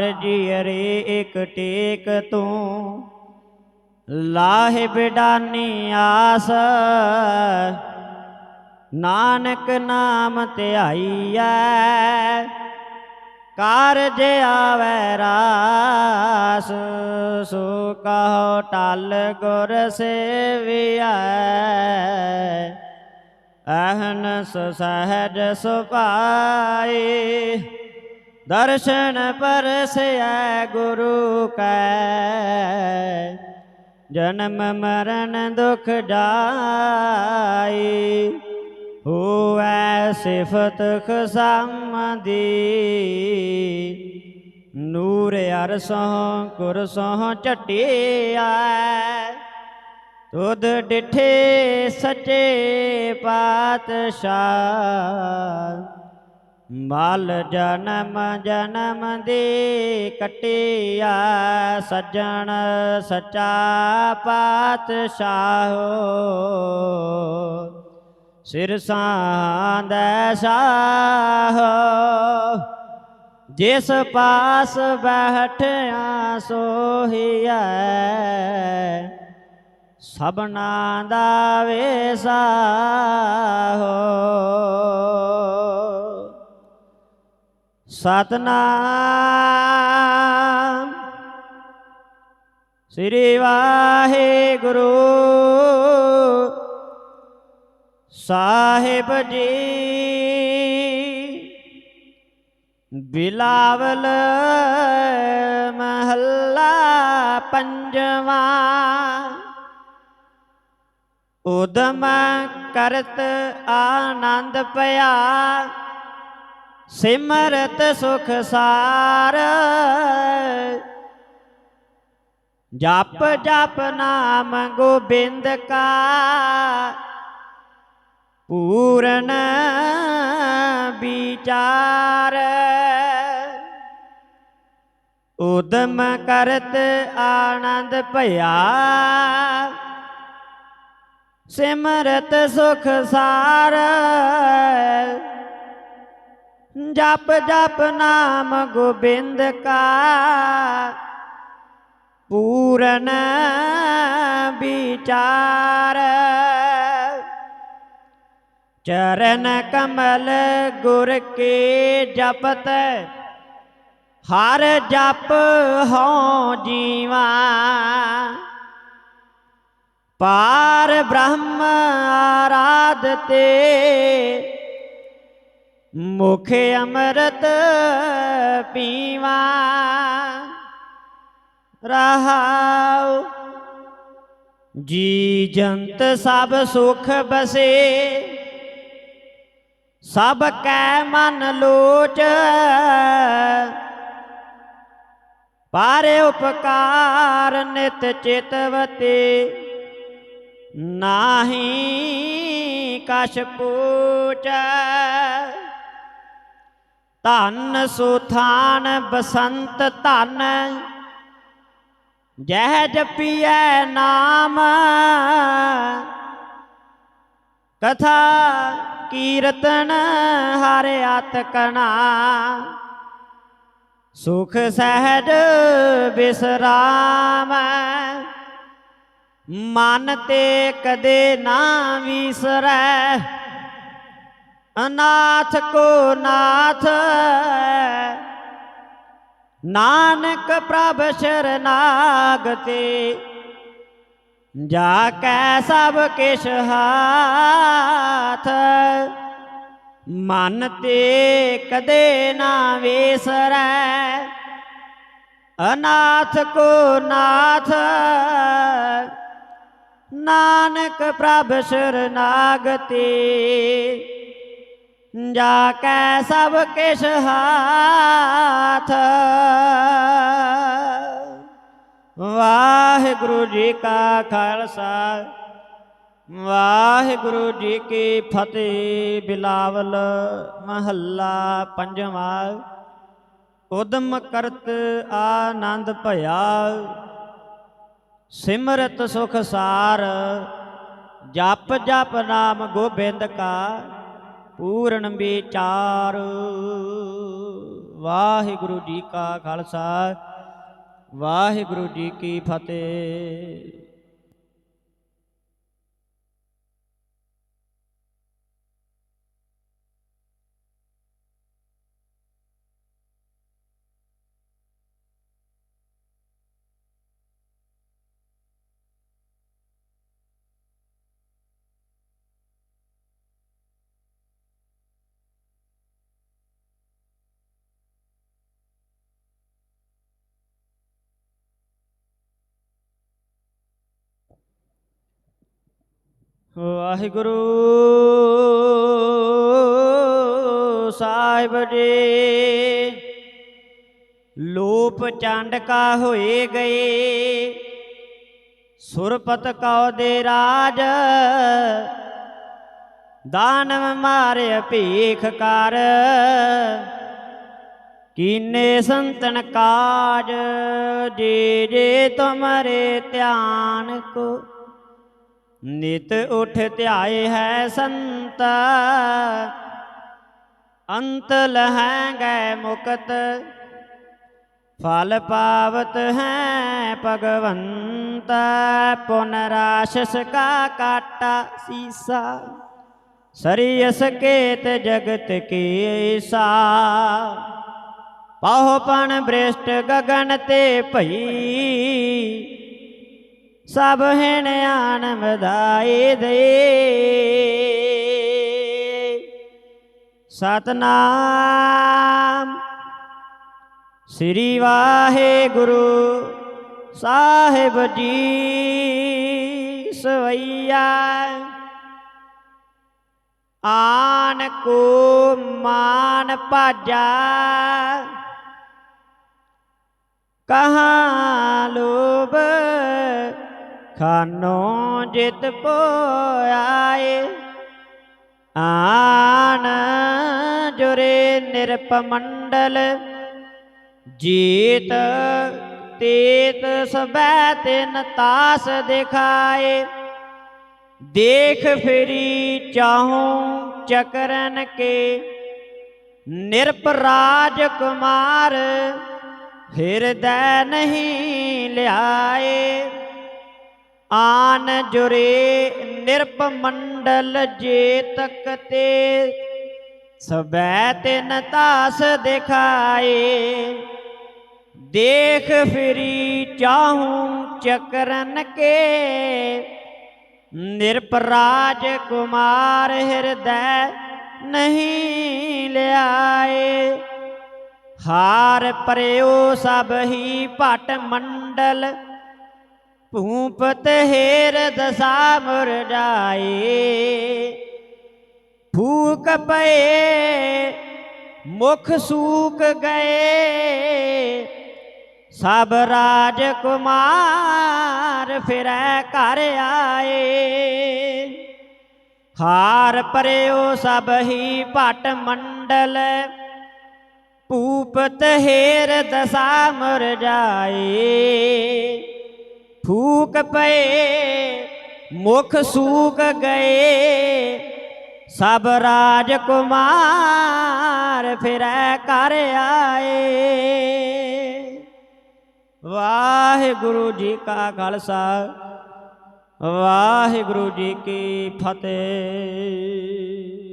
ਜੀ ਅਰੇ ਇਕ ਟੇਕ ਤੂੰ। ਲਾਹੇ ਬਿਡਾਨੀ ਆਸ, ਨਾਨਕ ਨਾਮ ਧਿਆਈਐ ਕਾਰਜ ਆਵੈ ਰਾਸ, ਸੋ ਕਹੋ ਟਲ ਗੁਰ ਸੇਵੀਐ। ਅਹਨਸ ਸਹਜ ਸੁਭਾਈ ਦਰਸ਼ਨ ਪਰਸੈ ਗੁਰੂ ਕੈ। ਜਨਮ ਮਰਨ ਦੁਖ ਜਾਈ ਹੋਵੈ ਸਿਫਤ ਖਸਮਦੀ। ਨੂਰ ਅਰਸੋਂ ਕੁਰਸੋਂ ਝਟਿਆ ਤੁਧ ਡਿਠੇ ਸੱਚੇ ਪਾਤਸ਼ਾਹ। ਮਲ ਜਨਮ ਜਨਮ ਦੀ ਕਟਿਆ ਸੱਜਣ ਸਚਾ ਪਾਤਸ਼ਾਹ। ਸਿਰ ਸਾਂਦੈ ਸਾਹ, ਜਿਸ ਪਾਸ ਬੈਠਿਆ ਸੋਹੀਐ। ਸਭਨਾ ਦਾ ਵੇਸਾਹੋ ਸਤਨਾਮ। ਸ੍ਰੀ ਵਾਹਿਗੁਰੂ ਸਾਹਿਬ ਜੀ ਬਿਲਾਵਲ ਮਹੱਲਾ ਪੰਜਵਾ। ਉਦਮ ਕਰਤ ਆਨੰਦ ਪਿਆ। ਸਿਮਰਤ ਸੁਖ ਸਾਰ। ਜਪ ਜਪ ਨਾਮ ਗੋਬਿੰਦ ਕਾ। ਪੂਰਨ ਵਿਚਾਰ। ਉਦਮ ਕਰਤ ਆਨੰਦ ਭਇਆ। ਸਿਮਰਤ ਸੁਖ ਸਾਰ। ਜਪ ਜਪ ਨਾਮ ਗੋਬਿੰਦ ਕਾ। ਪੂਰਨ ਵਿਚਾਰ। ਚਰਨ ਕਮਲ ਗੁਰ ਕੇ ਜਪਤ। ਹਰ ਜਪ ਹਉ ਜੀਵਾ। ਪਾਰ ਬ੍ਰਹਮ ਆਰਾਧਤੇ। ਮੁਖ ਅੰਮ੍ਰਿਤ ਪੀਵਾ, ਰਹਾਉ ਜੀ ਜੰਤ ਸਭ ਸੁਖ ਬਸੇ। ਸਭ ਕੈ ਮਨ ਲੋਚ, ਪਾਰੇ ਉਪਕਾਰ ਨਿਤ ਚਿਤਵਤੇ ਨਾਹੀ ਕਛ ਪੂਚ ਧਨ ਸੁਥਾਨ ਬਸੰਤ ਧਨ, ਜਹ ਜਪੀਐ ਨਾਮ। ਕਥਾ ਕੀਰਤਨ ਹਰ ਆਤਕਣਾ ਸੁਖ ਸਹਿਜ ਬਿਸਰਾਮ। ਮਨ ਤੇ ਕਦੇ ਨਾ ਵਿਸਰੈ ਅਨਾਥ ਕੋ ਨਾਥ ਨਾਨਕ ਪ੍ਰਭ ਸ਼ਰਨਾਗਤੀ ਜਾ ਕੈ ਸਭ ਕਿਛ ਹਾਥ ਮਨ ਤੇ ਕਦੇ ਨਾ ਵੇਸਰੈ ਅਨਾਥ ਕੋ ਨਾਥ ਨਾਨਕ ਪ੍ਰਭ ਸ਼ਰਨਾਗਤੀ ਜਾ ਕੈ ਸਭ ਕਿਛ ਹਾਥ। ਵਾਹਿਗੁਰੂ ਜੀ ਕਾ ਖਾਲਸਾ, ਵਾਹਿਗੁਰੂ ਜੀ ਕੀ ਫਤਿਹ। ਬਿਲਾਵਲ ਮਹੱਲਾ ਪੰਜਵਾਂ, ਉਦਮ ਕਰਤ ਆਨੰਦ ਭਇਆ। ਸਿਮਰਤ ਸੁਖ ਸਾਰ, ਜਪ ਜਪ ਨਾਮ ਗੋਬਿੰਦ ਕਾ। ਪੂਰਨ ਵਿਚਾਰ। ਵਾਹਿਗੁਰੂ ਜੀ ਕਾ ਖਾਲਸਾ ਵਾਹਿਗੁਰੂ ਜੀ ਕੀ ਫਤਿਹ। ਵਾਹਿਗੁਰੂ ਸਾਹਿਬ ਜੀ। ਲੋਪ ਚੰਡ ਕਾ ਹੋਏ ਗਏ ਸੁਰਪਤ ਕਉ ਦੇ ਰਾਜ। ਦਾਨਵ ਮਾਰਿਆ ਭੀਖ ਕਰ। ਕੀਨੇ ਸੰਤਨ ਕਾਜ। ਜੇ ਜੇ ਤੁਮਰੇ ਧਿਆਨ ਕੋ। ਨਿਤ ਉਠ ਧਿਆਏ ਹੈ ਸੰਤ। ਅੰਤ ਲਹੈ ਗੈ ਮੁਕਤ। ਫਲ ਪਾਵਤ ਹੈ ਭਗਵੰਤ। ਪੁਨਰਾਸ਼ਸ ਕਾ ਕਾਟਾ ਸੀਸਾ। ਸਰੀਸ ਕੇਤ ਜਗਤ ਕੀਸਾ ਪਾਹੋਪਨ ਬ੍ਰਿਸ਼ਟ ਗਗਨ ਤੇ ਭਈ। ਸਭ ਹਿਣ ਆਨ ਵਧਾਈ ਦੇ ਸਤਨਾਮ। ਸ੍ਰੀ ਵਾਹਿਗੁਰੂ ਸਾਹਿਬ ਜੀ ਸਵਈਆ। ਆਨ ਕੋ ਮਾਨ ਭਾਜਾ। ਕਹਾਂ ਲੋਭ ਖਾਨੋ ਜਿਤ ਪੋਆਏ, ਆਨ ਜੁਰੇ ਨਿਰਪਮੰਡਲ ਜੀਤ ਤੇਤ ਸਬੈ ਤਿਨ ਤਾਸ ਦਿਖਾਏ। ਦੇਖ ਫਿਰੀ ਚਾਹੂੰ ਚਕਰਨ ਕੇ ਨਿਰਪਰਾਜ ਕੁਮਾਰ, ਹਿਰਦੈ ਨਹੀਂ ਲਿਆਏ। ਆਨ ਜੁਰੇ ਨਿਰਪਮੰਡਲ ਜੇ ਤਕ ਤੇ ਸਬੈ ਤਿਨ ਤਾਸ ਦਿਖਾਏ। ਦੇਖ ਫਿਰੀ ਚਾਹੂੰ ਚਕਰਨ ਕੇ ਨਿਰਪਰਾਜ ਕੁਮਾਰ ਹਿਰਦੈ ਨਹੀਂ ਲਿਆਏ। ਹਾਰ ਪਰਿਓ ਸਭ ਹੀ ਭਟ ਮੰਡਲ ਭੂਪਤ ਹੇਰ ਦਸਾ ਮੁਰਜਾਏ ਫੂਕ ਪਏ, ਮੁਖ ਸੂਕ ਗਏ। ਸਭ ਰਾਜ ਕੁਮਾਰ ਫਿਰੈ ਘਰ ਆਏ। ਹਾਰ ਪਰਿਓ ਸਭ ਹੀ ਭਟ ਮੰਡਲ। ਭੂਪਤ ਹੇਰ ਦਸਾ ਮਰ ਜਾਏ ਫੂਕ ਪਏ, ਮੁਖ ਸੂਕ ਗਏ, ਸਭ ਰਾਜ ਕੁਮਾਰ ਫਿਰੈ ਕਰ ਆਏ। ਵਾਹਿਗੁਰੂ ਜੀ ਕਾ ਖਾਲਸਾ, ਵਾਹਿਗੁਰੂ ਜੀ ਕੀ ਫਤਿਹ।